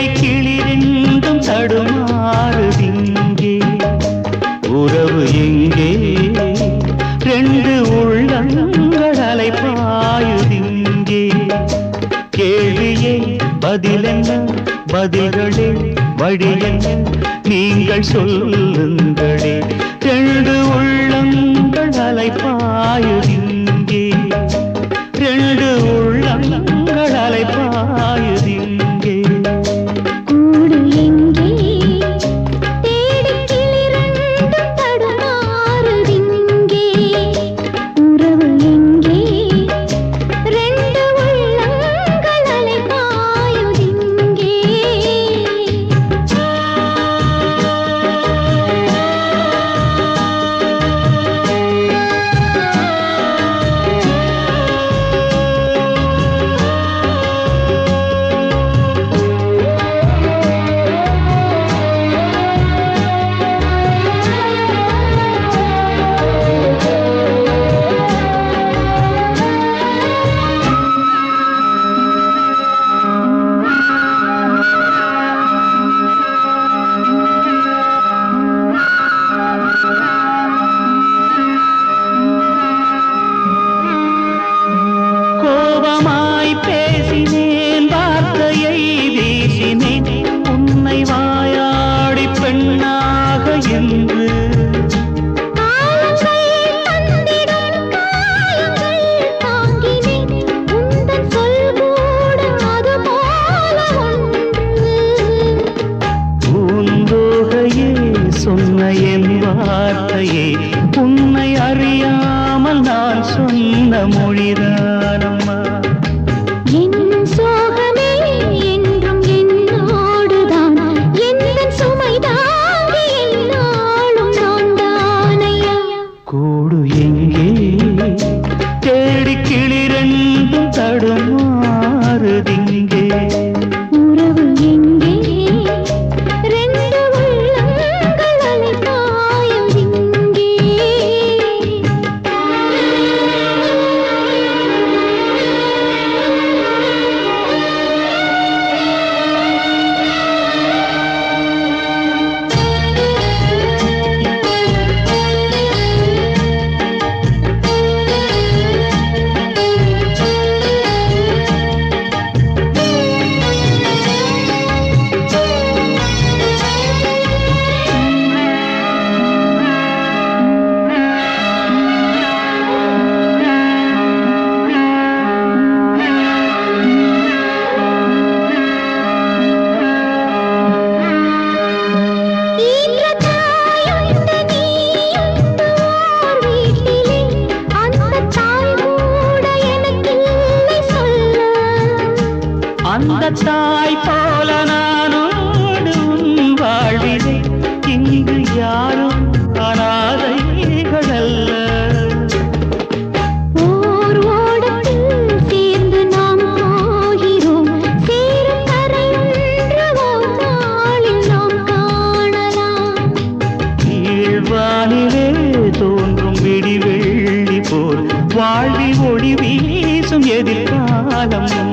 கிளி கிளிரெண்டும் தடுமாறுதிங்கே. உறவு எங்கே? ரெண்டு உள்ளங்கள் அலைப்பாயுதிங்கே கேள்வியே பதிலென்ன? பதில்களே வழியென்ன? நீங்கள் சொல்லுங்களே. ரெண்டு உள்ளங்கள் அலைப்பாயுதி சொன்ன என் வார்த்தையே உன்னை அறியாமல் நான் சொன்ன மொழிதானம் மச்சாய் போல நானோடு உன் வாழ்விலே இங்கு யாரும் அனாதைகளல்ல தோன்றும் விடிவெள்ளி போல் வாழ்வி ஒளி வீசும் எதிர்காலம்